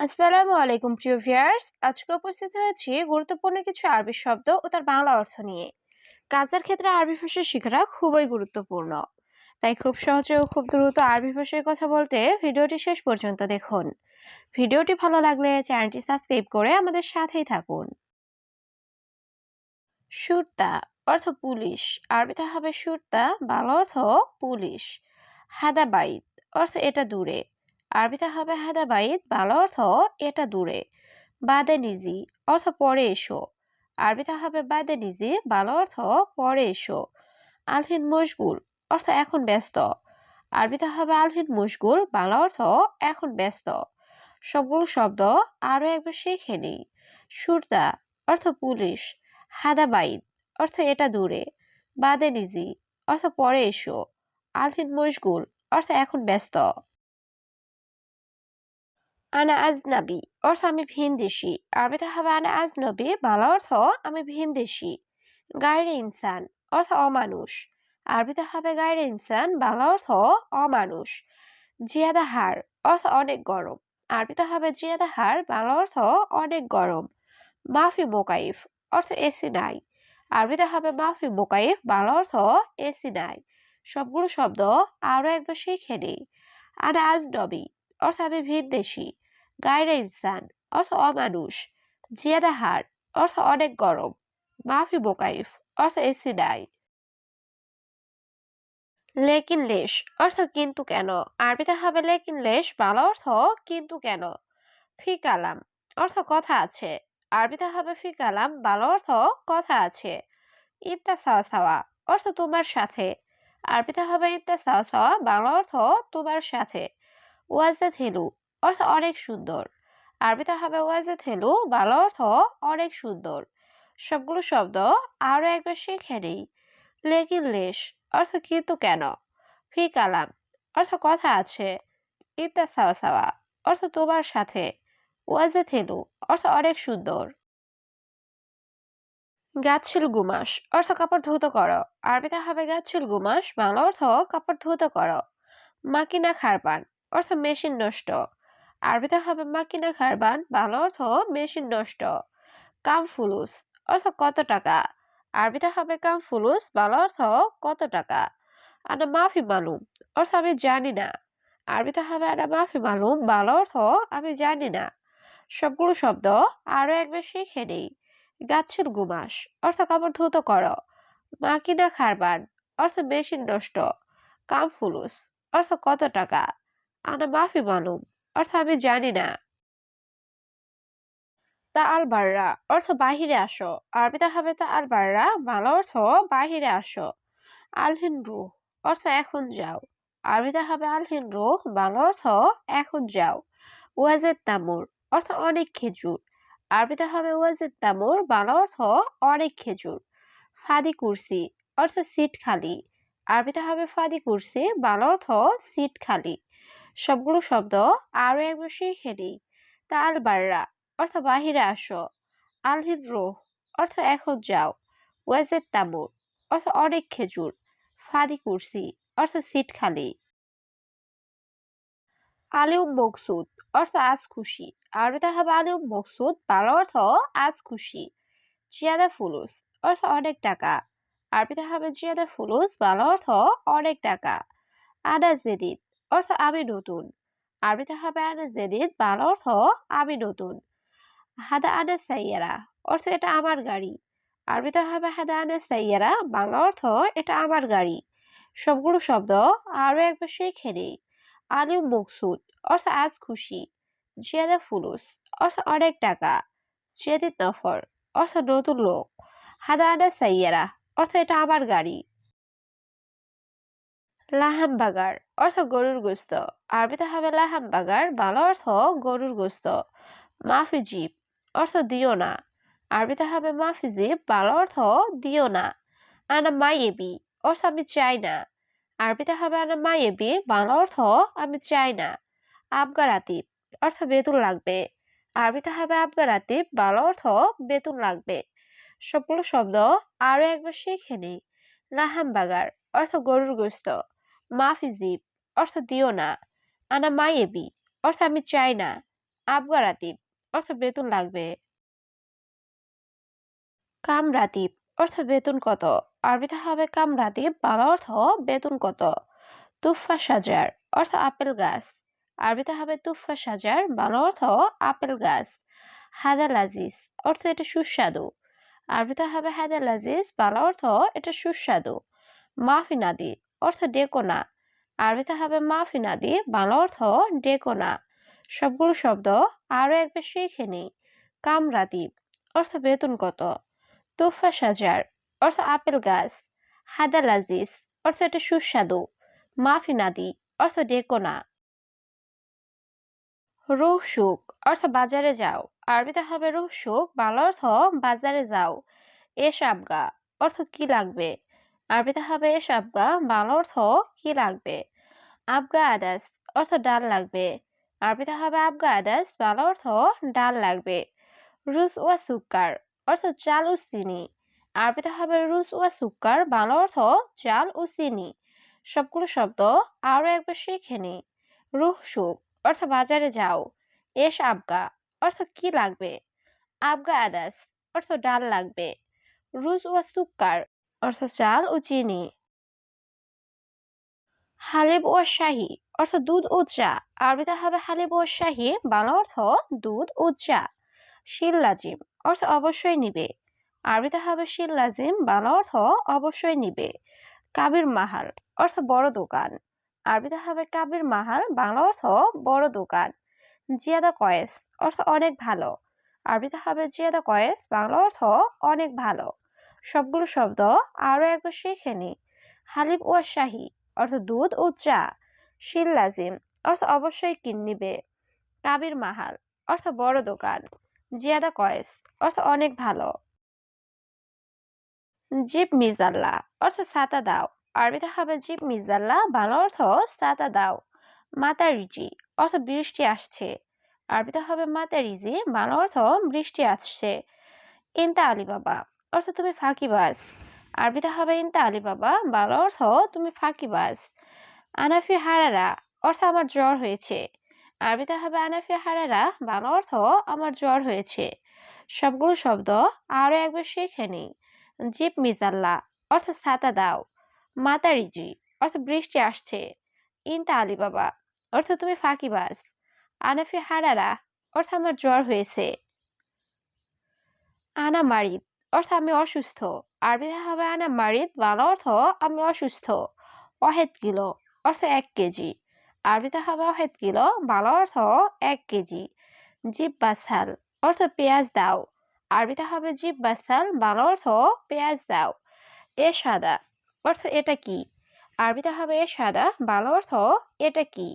আসসালামু আলাইকুম, প্রিয় ভিউয়ার্স। আজকে উপস্থিত হয়েছি গুরুত্বপূর্ণ কিছু আরবি শব্দ ও তার বাংলা অর্থ নিয়ে। কাজের ক্ষেত্রে আরবি ভাষা শেখাটা খুবই গুরুত্বপূর্ণ। তাই খুব সহজে ও খুব দ্রুত আরবি ভাষায় কথা বলতে ভিডিওটি শেষ পর্যন্ত দেখুন। ভিডিওটি ভালো লাগলে চ্যানেলটি সাবস্ক্রাইব করে আমাদের সাথেই থাকুন। সুরতা অর্থ পুলিশ। আরবিতে হবে সুরতা, বাংলা অর্থ পুলিশ। হাদাবাইত অর্থ এটা দূরে। আরবিতে হবে হাদাবাইত, বাংলা অর্থ এটা দূরে। বাদে নিজি, অর্থ পরে এসো। আরবিতে হবে বাদে নিজি, বাংলা অর্থ পরে এসো। আলহিন মশগুল, অর্থ এখন ব্যস্ত। আরবিতে হবে আলহিন মশগুল, বাংলা অর্থ এখন ব্যস্ত। সবগুলো শব্দ আরও একবার শিখে নিই। সুরদা অর্থ পুলিশ। হাদাবাইদ অর্থ এটা দূরে। বাদে নিজি, অর্থ পরে এসো। আলহিন মশগুল, অর্থ এখন ব্যস্ত। আনা আজনাবি অর্থ আমি ভিনদেশি আরবিতে হবে আনা আজনবি বাংলা অর্থ আমি ভিনদেশি গায়রে ইনসান অর্থ অমানুষ আরবিতে হবে গায়রে ইনসান বাংলা অর্থ অমানুষ জিয়াদা হার অর্থ অনেক গরম আরবিতে হবে জিয়াদা হার বাংলা অর্থ অনেক গরম মাফি মোকাইফ অর্থ এসি নাই আরবিতে হবে মাফি মোকাইফ বাংলা অর্থ এসি নাই সবগুলো শব্দ আরও একবার শিখে নিই আনা আজনবি অর্থ আমি ভিনদেশি। গায়রে ইনসান, অর্থ অমানুষ। জিয়াদা হার, অর্থ অনেক গরম। মাফি মোকাইফ, অর্থ এসি নাই। লেকিন লেশ, অর্থ কিন্তু কেন? আরবিতে হবে লেকিন লেশ, বাংলা অর্থ কিন্তু কেন? ফি কালাম, অর্থ কথা আছে। আরবিতে হবে ফি কালাম, বাংলা অর্থ কথা আছে। ইত্তা সাওয়া সাওয়া, অর্থ তোমার সাথে। আরবিতে হবে ইত্তা সাওয়া সাওয়া, বাংলা অর্থ তোমার সাথে। ওয়াজদাত থেলু, অর্থ অনেক সুন্দর। আরবিতে হবে ওয়াজদাত থেলু, বাংলা অর্থ অনেক সুন্দর। সবগুলো শব্দ আরও একবার শিখে নেই। লেকিন লেশ, অর্থ কিন্তু কেন? ফি কালাম, অর্থ কথা আছে। ইত্তা সাওয়া সাওয়া, অর্থ তোমার সাথে। ওয়াজে থেলু, অর্থ অনেক সুন্দর। গাছিল গুমাস, অর্থ কাপড় ধুত করো। আরবিতে হবে গাছিল গুমাস, বাংলা অর্থ কাপড় ধুত করো। মাকিনা খারবান অর্থ মেশিন নষ্ট। আরবিতে হবে মাকিনা খারবান, বাংলা অর্থ মেশিন নষ্ট। কাম ফুলুস, অর্থ কত টাকা? আরবিতে হবে কাম ফুলুস, বাংলা অর্থ কত টাকা? আনা মাফি মালুম, অর্থ আমি জানি না। আরবিতে হবে আনা মাফি মালুম, বাংলা অর্থ আমি জানি না। সবগুলো শব্দ আরও একবার শিখে নেই। গাছের গুমাস, অর্থ কাপড় ধুত করো। মাকিনা খারবান, অর্থ মেশিন নষ্ট। কাম ফুলুস, অর্থ কত টাকা? আনা মাফি মালুম, অর্থ আমি জানি না। তা আল বাররা অর্থ বাহিরে আসো। আরবিতে হবে তা আল বাররা বাংলা অর্থ বাহিরে আসো। আলহিন রুহ, অর্থ এখন যাও। আরবিতে হবে আলহিন রুহ বাংলা অর্থ এখন যাও। ওয়াজেদ তামুর, অর্থ অনেক খেজুর। আরবিতে হবে ওয়াজেদ তামুর বাংলা অর্থ অনেক খেজুর। ফাদি কুরসি, অর্থ সিট খালি। আরবিতে হবে ফাদি কুরসি বাংলা অর্থ সিট খালি। সবগুলো শব্দ আরও একবার শিখে নিই তা আল বাররা অর্থ বাহিরে আসো। আলহির রোহ? অর্থ এখন যাও। ওয়াজেদ তামুর? অর্থ অনেক খেজুর। ফাদি কুরসি? অর্থ সিট খালি। আলিউম মকসুদ? অর্থ আজ খুশি। আরবিতে হবে আলিউম মকসুদ? বাংলা অর্থ আজ খুশি। জিয়াদা ফুলুস? অর্থ অনেক টাকা। আরবিতে হবে জিয়াদা ফুলুস? বাংলা অর্থ অনেক টাকা। আনাজ জেদিদ অর্থ আমি নতুন। আরবিতে হবে আনাজ জেদিদ বাংলা অর্থ আমি নতুন। হাদা আনাস সাইয়ারা, অর্থ এটা আমার গাড়ি। আরবিতে হবে হাদা আনাস সাইয়ারা, বাংলা অর্থ এটা আমার গাড়ি। সবগুলো শব্দ আরও একবার শিখে নেই। আলিম মকসুদ, অর্থ আজ খুশি। জিয়াদা ফুলুস, অর্থ অনেক টাকা। জিয়াদিদ নফর, অর্থ নতুন লোক। হাদা আনাস সাইয়ারা, অর্থ এটা আমার গাড়ি। লাহাম বাগার অর্থ গরুর গোস্ত। আরবিতে হবে লাহাম বাগার বাংলা অর্থ গরুর গোস্ত। মাফি জিপ অর্থ দিও না। আরবিতে হবে মাফি জিপ বাংলা অর্থ দিও না। আনা মাইয়েবি অর্থ আমি চাই না। আরবিতে হবে আনা মাইয়েবি বাংলা অর্থ আমি চাই না। আবগার আতিব অর্থ বেতন লাগবে। আরবিতে হবে আবগার আতিব বাংলা অর্থ বেতন লাগবে। সবগুলো শব্দ আরও একবার শিখে নিই। লাহাম বাগার অর্থ গরুর গোস্ত। মাফি জিপ অর্থ দিও না। আনা মাইয়েবি অর্থ আমি চাই না। আবগা রাতিব অর্থ বেতন লাগবে। কাম রাতিব অর্থ বেতন কত? আরবিতে হবে কাম রাতিব বাংলা অর্থ বেতন কত? তুফা সাজার, অর্থ আপেল গাছ। আরবিতে হবে তুফা সাজার বাংলা অর্থ আপেল গাছ। হাদা লাজিজ অর্থ এটা সুস্বাদু। আরবিতে হবে হাদা লাজিজ বাংলা অর্থ এটা সুস্বাদু। মাফি অর্থ ডেকোনা আরবিতে হবে মাফি নাদি বাংলা অর্থ ডেকোনা সবগুলো শব্দ আরও একবার শিখে নিই। কামরাতিব অর্থ বেতন কত? তুফা সাজার, অর্থ আপেল গাছ। হাদা লাজিজ অর্থ এটা সুস্বাদু। মাফি নাদি, অর্থ ডেকোনা রুহ সুখ অর্থ বাজারে যাও। আরবিতে হবে রুহ সুখ বাংলা অর্থ বাজারে যাও। এস আবগা অর্থ কি লাগবে? আরবিতে হবে এস আবগা বাংলা অর্থ কি লাগবে? আবগা আদাস অর্থ ডাল লাগবে। আরবিতে হবে আবগা আদাস বাংলা অর্থ ডাল লাগবে। রুস ওয়া সুক্কার, অর্থ চাল ও চিনি। আরবিতে হবে রুস ওয়া সুক্কার, বাংলা অর্থ চাল ও চিনি। সবগুলো শব্দ আরও একবার শিখে নি। রুহ সুখ, অর্থ বাজারে যাও। এস আবগা, অর্থ কি লাগবে? আবগা আদাস অর্থ ডাল লাগবে। রুজ ওয়া সুক্কার অর্থ চাল ও চিনি। হালিব ও শাহি অর্থ দুধ ও চা। আরবিতে হবে হালিব ও শাহি, বাংলা অর্থ দুধ ও চা। শিল লাজিম, অর্থ অবশ্যই নিবে। আরবিতে হবে শিল লাজিম, বাংলা অর্থ অবশ্যই নিবে। কাবির মাহাল, অর্থ বড় দোকান। আরবিতে হবে কাবির মাহাল, বাংলা অর্থ বড় দোকান। জিয়াদা কয়েস, অর্থ অনেক ভালো। আরবিতে হবে জিয়াদা কয়েস, বাংলা অর্থ অনেক ভালো। সবগুলো শব্দ আরও একবার শিখে নি হালিব ও শাহি অর্থ দুধ ও চা। শিল লাজিম অর্থ অবশ্যই কিননিবে কাবির মাহাল অর্থ বড় দোকান। জিয়াদা কয়েস অর্থ অনেক ভালো। জিপ মিজাল্লা অর্থ সাতা দাও। আরবিতে হবে জিপ মিজাল্লা বাংলা অর্থ সাতা দাও। মাতারিজি অর্থ বৃষ্টি আসছে। আরবিতে হবে মাতারিজি বাংলা অর্থ বৃষ্টি আসছে। ইনতা আলী বাবা অর্থ তুমি ফাঁকিবাজ আরবিতে হবে ইনতা আলী বাবা বাংলা অর্থ তুমি ফাঁকিবাজ আনাফি হারারা, অর্থ আমার জ্বর হয়েছে। আরবিতে হবে আনাফি হারারা, বাংলা অর্থ আমার জ্বর হয়েছে। সবগুলো শব্দ আরও একবার শিখে নিই। জিপ মিজাল্লা, অর্থ ছাতা দাও। মাতারিজি, অর্থ বৃষ্টি আসছে। ইনতা আলী বাবা অর্থ তুমি ফাঁকিবাজ আনাফি হারারা, অর্থ আমার জ্বর হয়েছে। আনা মারিদ অর্থ আমি অসুস্থ। আরবিতে হবে আনা মারিদ, বাংলা অর্থ আমি অসুস্থ। অহেদ কিলো, অর্থ এক কেজি। আরবিতে হবে অহেদ কিলো, বাংলা অর্থ এক কেজি। জিপ বাসাল অর্থ পেঁয়াজ দাও। আরবিতে হবে জিপ বাসাল বাংলা অর্থ পেঁয়াজ দাও। এ সাদা, অর্থ এটা কি? আরবিতে হবে এ সাদা, বাংলা অর্থ এটা কি?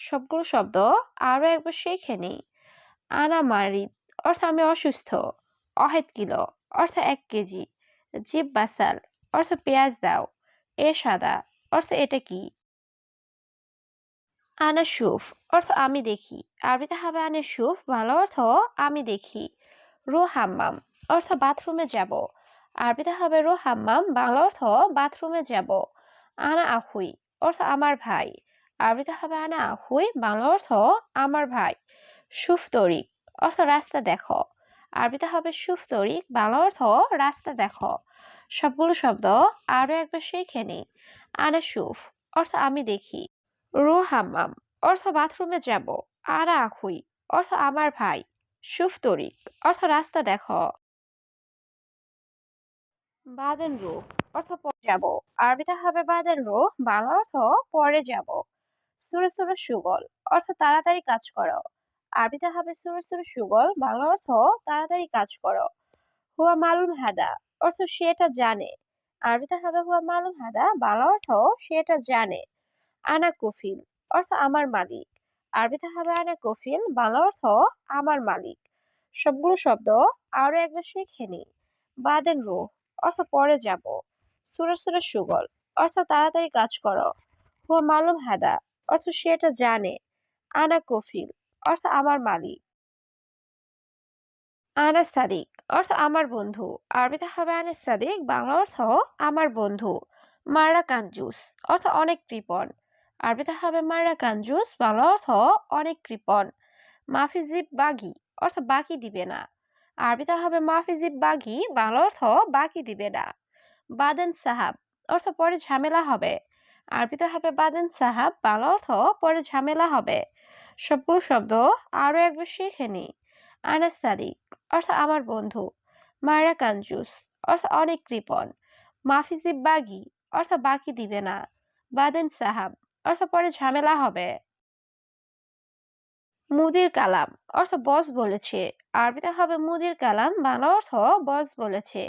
সবগুলো শব্দ আরও একবার শিখে নিই। আনা মারিদ, অর্থ আমি অসুস্থ। অহেদ কিলো অর্থ এক কেজি। জিপ বাসাল অর্থ পেঁয়াজ দাও, এ সাদা, অর্থ এটা কি? আনা সুফ, অর্থ আমি দেখি। আরবিতে হবে আনে সুফ, ভালো অর্থ আমি দেখি। রো হাম্মাম, অর্থ বাথরুমে যাব। আরবিতে হবে রো হাম্মাম বাংলা অর্থ বাথরুমে যাব। আনা আহুই, অর্থ আমার ভাই। আরবিতে হবে আনা আহুই বাংলা অর্থ আমার ভাই। সুফ তরিক, অর্থ রাস্তা দেখো। আরবিতে হবে সুফ তরিক বাংলা অর্থ রাস্তা দেখো। সবগুলো শব্দ আরও একবার শিখে নিই। আনা সুফ অর্থ আমি দেখি। রু হাম্মাম অর্থ বাথরুমে যাব। আনা আহুই অর্থ আমার ভাই। সুফ তরিক অর্থ রাস্তা দেখো। বাদেন রু, অর্থ পরে যাব। আরবিতে হবে বাদেন রু, বাংলা অর্থ পরে যাব। সুরে সুরে সুগল, অর্থ তাড়াতাড়ি কাজ করো। আরবিতে হবে সুরে সুরে, সুগল, বাংলা অর্থ তাড়াতাড়ি কাজ করো। হুয়া মালুম হাদা, অর্থ সে এটা জানে। আরবিতে হবে হুয়া মালুম হাদা, বাংলা অর্থ সে এটা জানে। আনা কফিল, অর্থ আমার মালিক। আরবিতে হবে আনা কফিল, বাংলা অর্থ আমার মালিক। সবগুলো শব্দ আরও একবার শিখে নি। বাদেন রুহ অর্থ পরে যাব। সুরে সুরে, সুগল, অর্থ তাড়াতাড়ি কাজ করো। হুয়া মালুম হাদা, অর্থ সে এটা জানে। আনা কফিল অর্থ আমার মালিক। আনাস সাদিক, অর্থ আমার বন্ধু। আরবিতে হবে আনাস সাদিক, বাংলা অর্থ আমার বন্ধু। মারা কাঞ্জুস, অর্থ অনেক কৃপণ। আরবিতে হবে মারা কাঞ্জুস, বাংলা অর্থ অনেক কৃপণ। মাফিজিব বাগি, অর্থ বাকি দিবে না। আরবিতে হবে মাফিজিব বাগি, বাংলা অর্থ বাকি দিবে না। বাদেন সাহাব, অর্থ পরে ঝামেলা হবে। আরবিতে হবে বাদেন সাহাব, বাংলা অর্থ পরে ঝামেলা হবে। সবগুলো শব্দ আরও একবার শিখে নি আনাস সাদিক অর্থ আমার বন্ধু। মায়েরা কাঞ্জুস অর্থ অনেক কৃপণ। মাফিজিব বাগি, অর্থ বাকি দিবে না। বাদেন সাহাব, অর্থ পরে ঝামেলা হবে। মুদির কালাম, অর্থ বস বলেছে। আরবিতে হবে মুদির কালাম, বাংলা অর্থ বস বলেছে।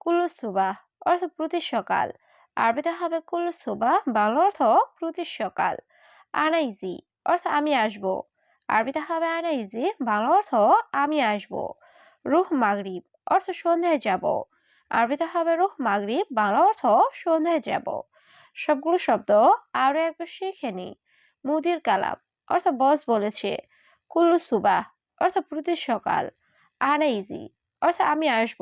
কুলুসুবাহ অর্থ প্রতি সকাল। আরবিতে হবে কুলুসুবাহ বাংলা অর্থ প্রতি সকাল। আনাইজি অর্থ আমি আসব। আরবিতে হবে আনা ইজি, বাংলা অর্থ আমি আসব। রুহ মাগরিব, অর্থ সন্ধ্যায় যাব। আরবিতে হবে রুহ মাগরিব, বাংলা অর্থ সন্ধ্যায় যাব। সবগুলো শব্দ আরও একবার শিখে নি। মুদির কালাম, অর্থ বস বলেছে। কুল্লু সুবাহ, অর্থ প্রতি সকাল। আনা ইজি, অর্থ আমি আসব।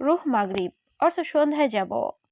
রুহ মাগরিব, অর্থ সন্ধ্যায় যাব।